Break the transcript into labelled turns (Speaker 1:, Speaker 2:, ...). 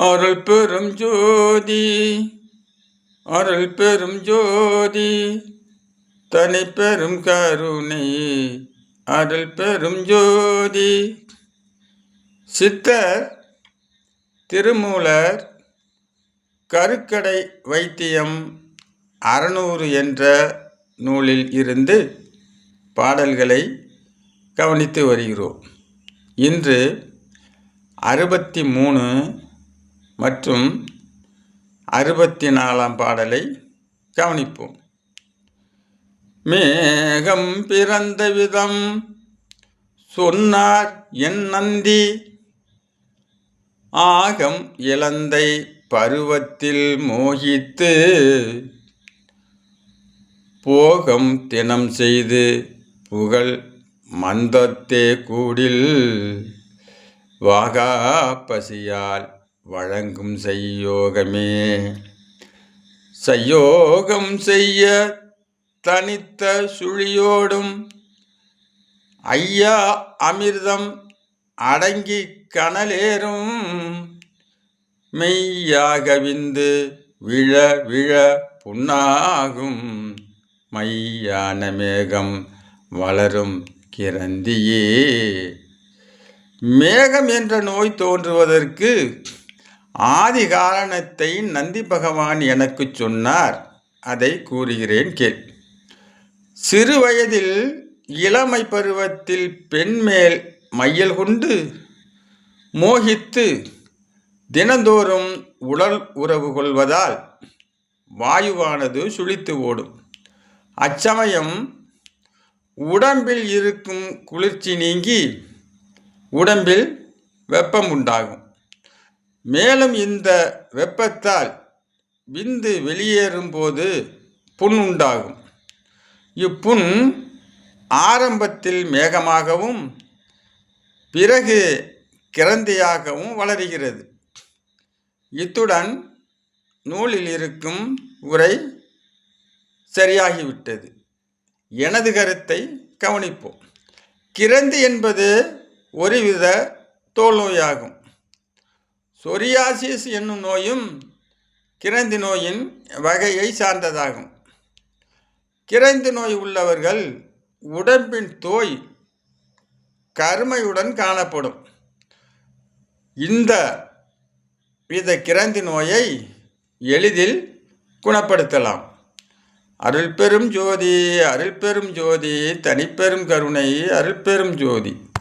Speaker 1: அருள் பெரும் ஜோதி அருள் பெரும் ஜோதி தனி பெரும் கருணை அருள் பெரும் ஜோதி. சித்தர் திருமூலர் கருக்கடை வைத்தியம் அறநூறு என்ற நூலில் இருந்து பாடல்களை கவனித்து வருகிறோம். இன்று அறுபத்தி மூணு மற்றும் அறுபத்தி நாலாம் பாடலை கவனிப்போம். மேகம் பிறந்த விதம் சொன்னார் என் நந்தி. ஆகம் இழந்தை பருவத்தில் மோகித்து. போகம் தினம் செய்து புகழ் மந்தத்தே கூடில். வாகா பசியால் வழங்கும் செய்யோகமே. செய்யோகம் செய்ய தனித்த சுழியோடும் ஐயா அமிர்தம் அடங்கி கனலேறும். மெய்யாகவிந்து விழ விழ புண்ணாகும். மையான மேகம் வளரும் கிரந்தியே. மேகம் என்ற நோய் தோன்றுவதற்கு ஆதி காரணத்தை நந்தி பகவான் எனக்கு சொன்னார். அதை கூறுகிறேன் கேள். சிறு வயதில் இளமை பருவத்தில் பெண் மேல் மையல் கொண்டு மோகித்து தினந்தோறும் உடல் உறவு கொள்வதால் வாயுவானது சுழித்து ஓடும். அச்சமயம் உடம்பில் இருக்கும் குளிர்ச்சி நீங்கி உடம்பில் வெப்பம் உண்டாகும். மேலும் இந்த வெப்பத்தால் விந்து வெளியேறும் போது புண் உண்டாகும் இப்புண் ஆரம்பத்தில் மேகமாகவும் பிறகு கிரந்தியாகவும் வளருகிறது. இத்துடன் நூலில் இருக்கும் உரை சரியாகிவிட்டது. எனது கருத்தை கவனிப்போம். கிரந்தி என்பது ஒருவித தோல் நோயாகும் சொரியாசிஸ் என்னும் நோயும் கிரந்தி நோயின் வகையை சார்ந்ததாகும். கிரந்தி நோய் உள்ளவர்கள் உடம்பின் தோய் கருமையுடன் காணப்படும். இந்த வித கிரந்தி நோயை எளிதில் குணப்படுத்தலாம். அருள் பெரும் ஜோதி அருள் பெரும் ஜோதி தனிப்பெரும் கருணை அருள் பெரும் ஜோதி.